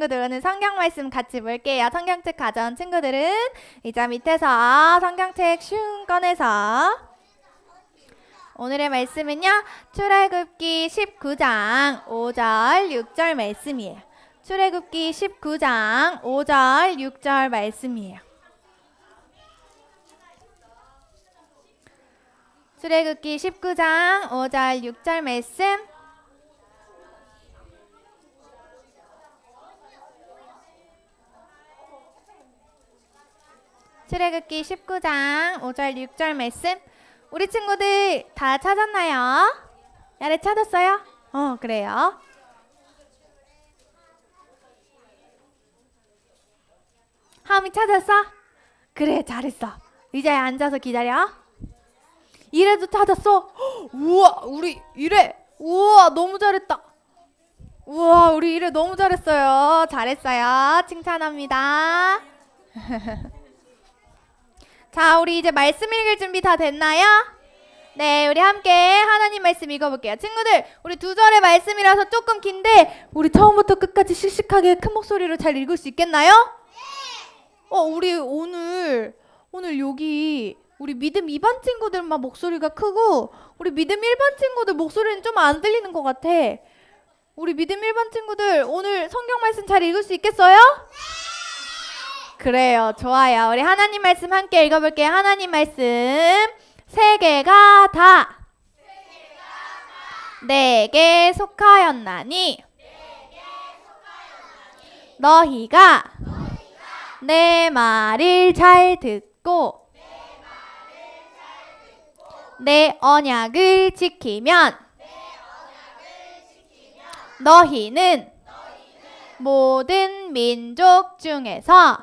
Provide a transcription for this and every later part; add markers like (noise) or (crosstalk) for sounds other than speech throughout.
친구들 오늘 성경 말씀 같이 볼게요. 성경책 가져온 친구들은 이자 밑에서 성경책 슝 꺼내서 오늘의 말씀은요. 출애굽기 19장 5절 6절 말씀이에요. 출애굽기 19장 5절 6절 말씀이에요. 출애굽기 19장 5절 6절 말씀 출애굽기 19장 5절 6절 말씀. 우리 친구들 다 찾았나요? 야래 찾았어요? 어 그래요. 하음이 찾았어? 그래 잘했어. 의자에 앉아서 기다려. 이래도 찾았어? 헉, 우와 우리 이래. 우와 너무 잘했다. 우와 우리 이래 너무 잘했어요. 잘했어요. 칭찬합니다 (laughs) 자, 우리 이제 말씀 읽을 준비 다 됐나요? 네, 우리 함께 하나님 말씀 읽어볼게요. 친구들, 우리 두 절의 말씀이라서 조금 긴데, 우리 처음부터 끝까지 씩씩하게 큰 목소리로 잘 읽을 수 있겠나요? 어, 우리 오늘, 오늘 여기, 우리 믿음 2반 친구들만 목소리가 크고, 우리 믿음 1반 친구들 목소리는 좀 안 들리는 것 같아. 우리 믿음 1반 친구들, 오늘 성경 말씀 잘 읽을 수 있겠어요? 그래요. 좋아요. 우리 하나님 말씀 함께 읽어볼게요. 하나님 말씀. 세 개가 다 내게 속하였나니 너희가 내 말을 잘 듣고 내 언약을 지키면 너희는 모든 민족 중에서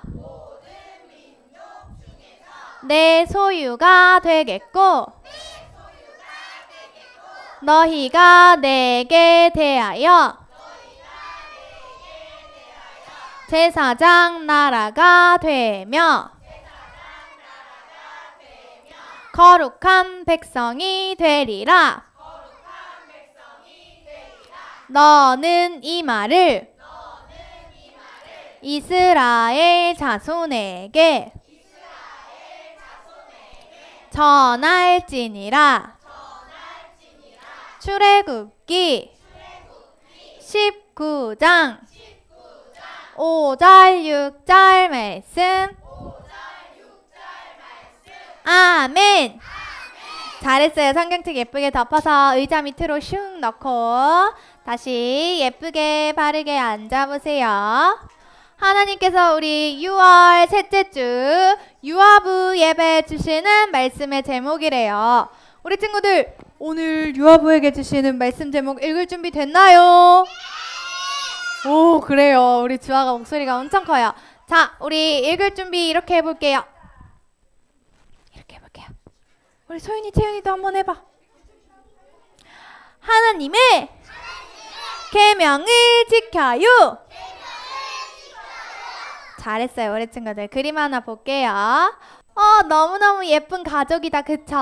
내 소유가 되겠고 너희가 내게 대하여 제사장 나라가 되며 거룩한 백성이 되리라. 너는 이 말을 이스라엘 자손에게 전할지니라. 출애굽기 19장 5절 6절 말씀. 아멘. 잘했어요. 성경책 예쁘게 덮어서 의자 밑으로 슝 넣고 다시 예쁘게 바르게 앉아보세요 하나님께서 우리 6월 셋째 주 유아부 예배 주시는 말씀의 제목이래요. 우리 친구들 오늘 유아부에게 주시는 말씀 제목 읽을 준비 됐나요? 오 그래요. 우리 주아가 목소리가 엄청 커요. 자 우리 읽을 준비 이렇게 해볼게요. 이렇게 해볼게요. 우리 소윤이 채윤이도 한번 해봐. 하나님의 계명을 지켜요. 잘했어요, 우리 친구들. 그림 하나 볼게요. 어, 너무너무 예쁜 가족이다, 그쵸?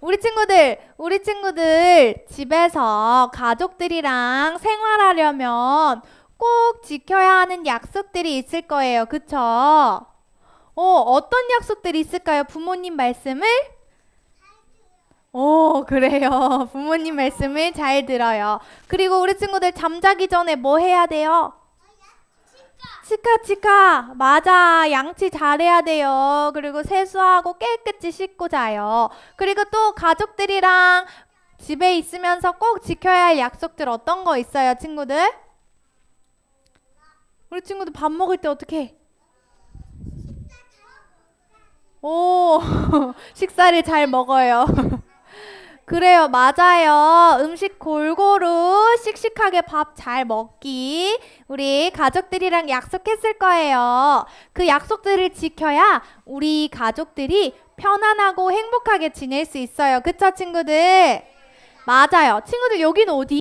우리 친구들, 우리 친구들 집에서 가족들이랑 생활하려면 꼭 지켜야 하는 약속들이 있을 거예요, 그쵸? 어, 어떤 약속들이 있을까요? 부모님 말씀을? 오, 그래요. (laughs) 부모님 말씀을 잘 들어요. 그리고 우리 친구들 잠자기 전에 뭐 해야 돼요? 치카 치카. 맞아. 양치 잘해야 돼요. 그리고 세수하고 깨끗이 씻고 자요. 그리고 또 가족들이랑 집에 있으면서 꼭 지켜야 할 약속들 어떤 거 있어요 친구들? 우리 친구들 밥 먹을 때 어떻게 해? 오 (laughs) 식사를 잘 먹어요 (laughs) 그래요, 맞아요. 음식 골고루 씩씩하게 밥 잘 먹기. 우리 가족들이랑 약속했을 거예요. 그 약속들을 지켜야 우리 가족들이 편안하고 행복하게 지낼 수 있어요. 그쵸, 친구들? 맞아요. 친구들, 여기는 어디?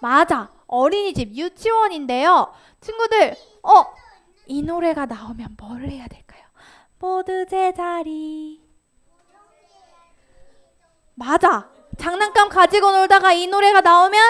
맞아. 어린이집, 유치원인데요. 친구들, 어, 이 노래가 나오면 뭘 해야 될까요? 모두 제자리. 맞아. 장난감 가지고 놀다가 이 노래가 나오면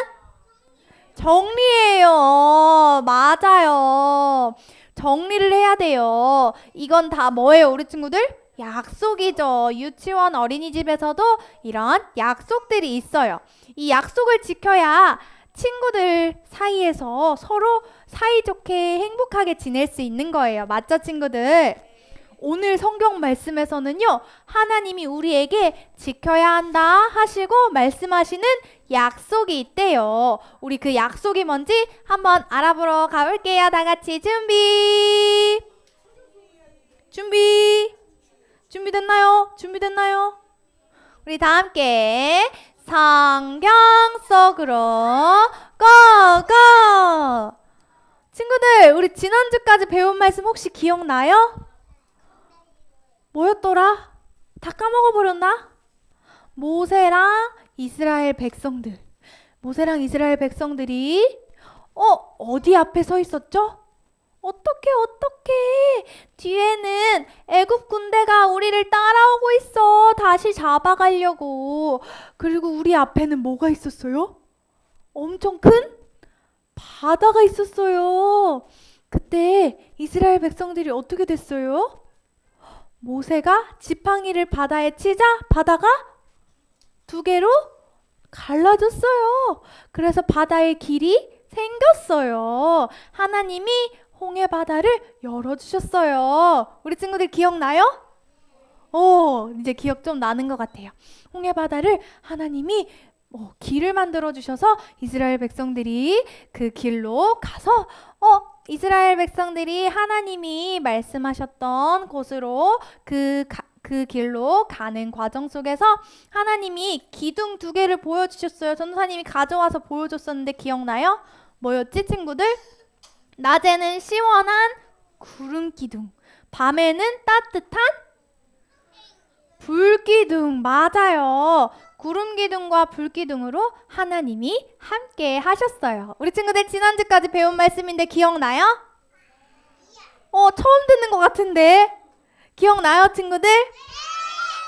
정리해요. 맞아요. 정리를 해야 돼요. 이건 다 뭐예요, 우리 친구들? 약속이죠. 유치원 어린이집에서도 이런 약속들이 있어요. 이 약속을 지켜야 친구들 사이에서 서로 사이좋게 행복하게 지낼 수 있는 거예요. 맞죠, 친구들? 오늘 성경 말씀에서는요, 하나님이 우리에게 지켜야 한다 하시고 말씀하시는 약속이 있대요. 우리 그 약속이 뭔지 한번 알아보러 가볼게요. 다 같이 준비! 준비! 준비됐나요? 준비됐나요? 우리 다 함께 성경 속으로 고고! 친구들, 우리 지난주까지 배운 말씀 혹시 기억나요? 뭐였더라? 다 까먹어버렸나? 모세랑 이스라엘 백성들. 모세랑 이스라엘 백성들이 어, 어디 앞에 서 있었죠? 어떻게 어떻게 뒤에는 애굽 군대가 우리를 따라오고 있어. 다시 잡아가려고. 그리고 우리 앞에는 뭐가 있었어요? 엄청 큰 바다가 있었어요. 그때 이스라엘 백성들이 어떻게 됐어요? 모세가 지팡이를 바다에 치자 바다가 두 개로 갈라졌어요. 그래서 바다의 길이 생겼어요. 하나님이 홍해 바다를 열어주셨어요. 우리 친구들 기억나요? 어, 이제 기억 좀 나는 것 같아요. 홍해 바다를 하나님이 어, 길을 만들어 주셔서 이스라엘 백성들이 그 길로 가서 어, 이스라엘 백성들이 하나님이 말씀하셨던 곳으로 그, 가, 그 길로 가는 과정 속에서 하나님이 기둥 두 개를 보여주셨어요. 전도사님이 가져와서 보여줬었는데 기억나요? 뭐였지, 친구들? 낮에는 시원한 구름 기둥, 밤에는 따뜻한 불기둥. 맞아요. 구름 기둥과 불 기둥으로 하나님이 함께 하셨어요. 우리 친구들 지난주까지 배운 말씀인데 기억나요? 어, 처음 듣는 것 같은데. 기억나요, 친구들?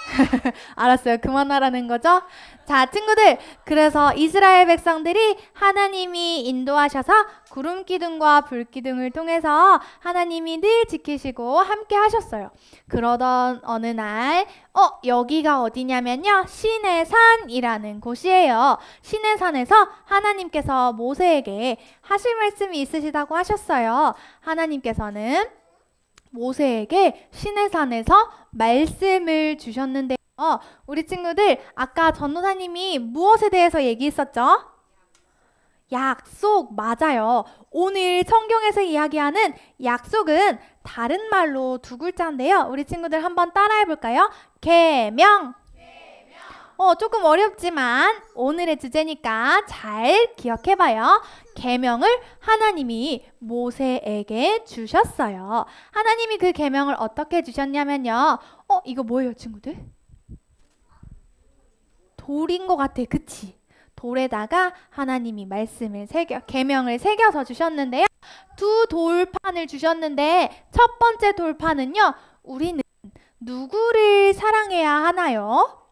(laughs) 알았어요. 그만하라는 거죠? 자, 친구들. 그래서 이스라엘 백성들이 하나님이 인도하셔서 구름 기둥과 불 기둥을 통해서 하나님이 늘 지키시고 함께 하셨어요. 그러던 어느 날, 어, 여기가 어디냐면요. 신의 산이라는 곳이에요. 신의 산에서 하나님께서 모세에게 하실 말씀이 있으시다고 하셨어요. 하나님께서는 모세에게 신의 산에서 말씀을 주셨는데 요. 우리 친구들 아까 전도사님이 무엇에 대해서 얘기했었죠? 약속 맞아요. 오늘 성경에서 이야기하는 약속은 다른 말로 두 글자인데요. 우리 친구들 한번 따라해 볼까요? 계명. 어, 조금 어렵지만 오늘의 주제니까 잘 기억해 봐요. 계명을 하나님이 모세에게 주셨어요. 하나님이 그 계명을 어떻게 주셨냐면요. 어, 이거 뭐예요, 친구들? 돌인 것 같아. 그치? 돌에다가 하나님이 말씀을 새겨 계명을 새겨서 주셨는데요. 두 돌판을 주셨는데 첫 번째 돌판은요. 우리는 누구를 사랑해야 하나요?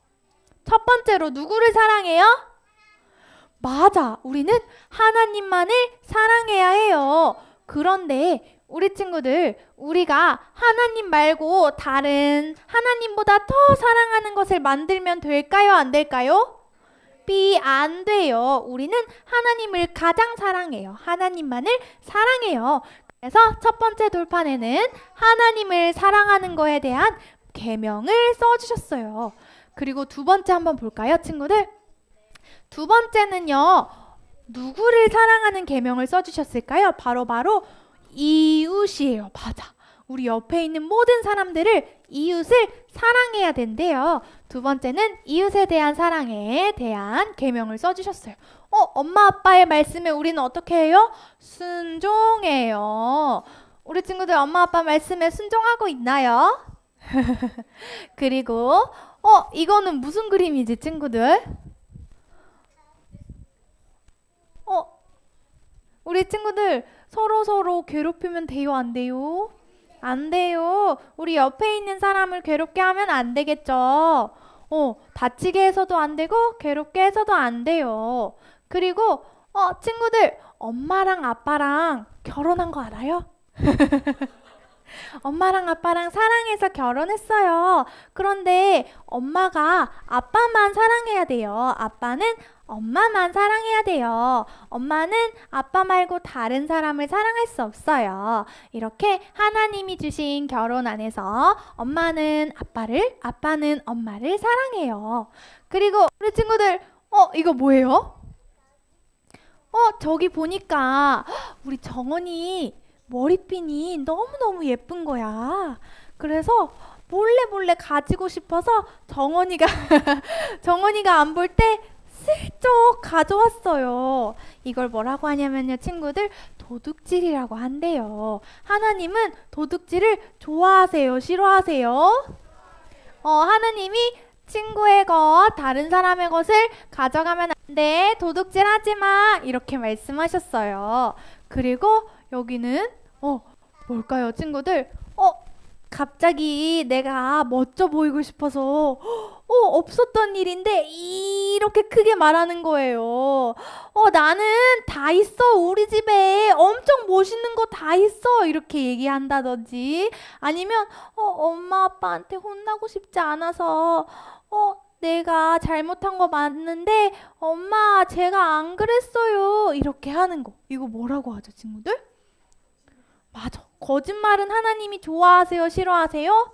첫 번째로 누구를 사랑해요? 맞아. 우리는 하나님만을 사랑해야 해요. 그런데 우리 친구들, 우리가 하나님 말고 다른 하나님보다 더 사랑하는 것을 만들면 될까요? 안 될까요? 비안 돼요. 우리는 하나님을 가장 사랑해요. 하나님만을 사랑해요. 그래서 첫 번째 돌판에는 하나님을 사랑하는 거에 대한 계명을 써 주셨어요. 그리고 두 번째 한번 볼까요, 친구들? 두 번째는요. 누구를 사랑하는 계명을 써 주셨을까요? 바로 바로 이웃이에요. 맞아. 우리 옆에 있는 모든 사람들을 이웃을 사랑해야 된대요. 두 번째는 이웃에 대한 사랑에 대한 계명을 써 주셨어요. 어, 엄마 아빠의 말씀에 우리는 어떻게 해요? 순종해요. 우리 친구들 엄마 아빠 말씀에 순종하고 있나요? (laughs) 그리고 어, 이거는 무슨 그림이지, 친구들? 어, 우리 친구들 서로 서로 괴롭히면 돼요, 안 돼요? 안 돼요. 우리 옆에 있는 사람을 괴롭게 하면 안 되겠죠. 어, 다치게 해서도 안 되고 괴롭게 해서도 안 돼요. 그리고 어, 친구들, 엄마랑 아빠랑 결혼한 거 알아요? (laughs) 엄마랑 아빠랑 사랑해서 결혼했어요. 그런데 엄마가 아빠만 사랑해야 돼요. 아빠는 엄마만 사랑해야 돼요. 엄마는 아빠 말고 다른 사람을 사랑할 수 없어요. 이렇게 하나님이 주신 결혼 안에서 엄마는 아빠를, 아빠는 엄마를 사랑해요. 그리고 우리 친구들, 어, 이거 뭐예요? 어, 저기 보니까 우리 정원이 머리핀이 너무너무 예쁜 거야. 그래서 몰래 몰래 가지고 싶어서 정원이가 (laughs) 정원이가 안 볼 때 슬쩍 가져왔어요. 이걸 뭐라고 하냐면요, 친구들 도둑질이라고 한대요. 하나님은 도둑질을 좋아하세요, 싫어하세요? 어, 하나님이 친구의 것, 다른 사람의 것을 가져가면 안 돼. 도둑질 하지 마. 이렇게 말씀하셨어요. 그리고 여기는 어, 뭘까요, 친구들? 어, 갑자기 내가 멋져 보이고 싶어서 어, 없었던 일인데 이렇게 크게 말하는 거예요. 어, 나는 다 있어. 우리 집에 엄청 멋있는 거 다 있어. 이렇게 얘기한다든지 아니면 어, 엄마 아빠한테 혼나고 싶지 않아서 어, 내가 잘못한 거 맞는데 엄마 제가 안 그랬어요. 이렇게 하는 거. 이거 뭐라고 하죠, 친구들? 맞아. 거짓말은 하나님이 좋아하세요, 싫어하세요?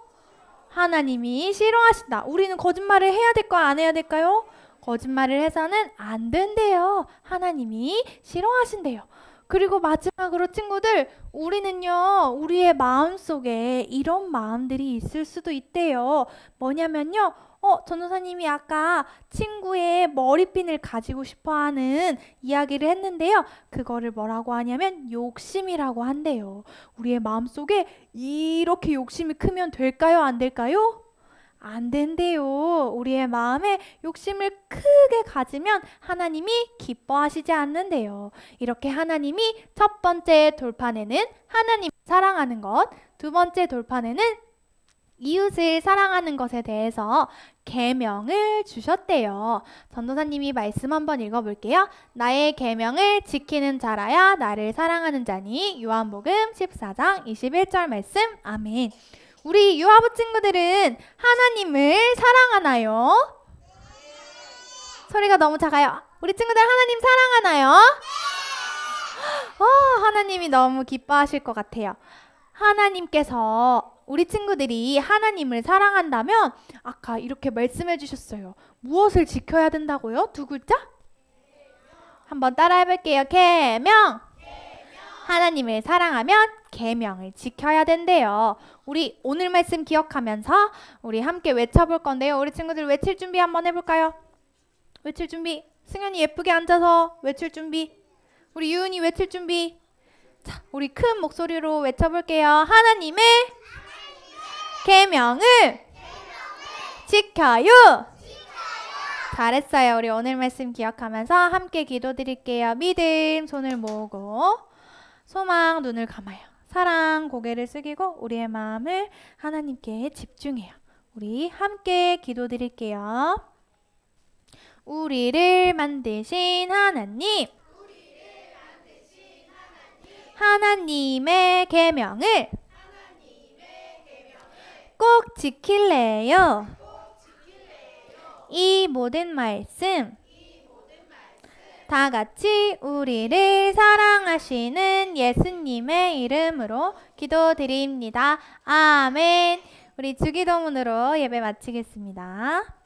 하나님이 싫어하신다. 우리는 거짓말을 해야 될까요, 안 해야 될까요? 거짓말을 해서는 안 된대요. 하나님이 싫어하신대요. 그리고 마지막으로 친구들, 우리는요, 우리의 마음 속에 이런 마음들이 있을 수도 있대요. 뭐냐면요, 어, 전도사님이 아까 친구의 머리핀을 가지고 싶어 하는 이야기를 했는데요. 그거를 뭐라고 하냐면 욕심이라고 한대요. 우리의 마음 속에 이렇게 욕심이 크면 될까요? 안 될까요? 안 된대요. 우리의 마음에 욕심을 크게 가지면 하나님이 기뻐하시지 않는데요. 이렇게 하나님이 첫 번째 돌판에는 하나님 사랑하는 것, 두 번째 돌판에는 이웃을 사랑하는 것에 대해서 계명을 주셨대요. 전도사님이 말씀 한번 읽어볼게요. 나의 계명을 지키는 자라야 나를 사랑하는 자니 요한복음 14장 21절 말씀 아멘. 우리 유아부 친구들은 하나님을 사랑하나요? 소리가 너무 작아요. 우리 친구들 하나님 사랑하나요? 어, 하나님이 너무 기뻐하실 것 같아요. 하나님께서 우리 친구들이 하나님을 사랑한다면 아까 이렇게 말씀해 주셨어요. 무엇을 지켜야 된다고요? 두 글자? 한번 따라해 볼게요. 계명. 하나님을 사랑하면 계명을 지켜야 된대요. 우리 오늘 말씀 기억하면서 우리 함께 외쳐 볼 건데요. 우리 친구들 외칠 준비 한번 해 볼까요? 외칠 준비. 승현이 예쁘게 앉아서 외칠 준비. 우리 유은이 외칠 준비. 자, 우리 큰 목소리로 외쳐 볼게요. 하나님의 계명을 지켜요. 잘했어요. 우리 오늘 말씀 기억하면서 함께 기도드릴게요. 믿음 손을 모으고 소망 눈을 감아요. 사랑 고개를 숙이고 우리의 마음을 하나님께 집중해요. 우리 함께 기도드릴게요. 우리를 만드신 하나님 하나님의 계명을 꼭 지킬래요. 이 모든 말씀 다 같이 우리를 사랑하시는 예수님의 이름으로 기도드립니다. 아멘. 우리 주기도문으로 예배 마치겠습니다.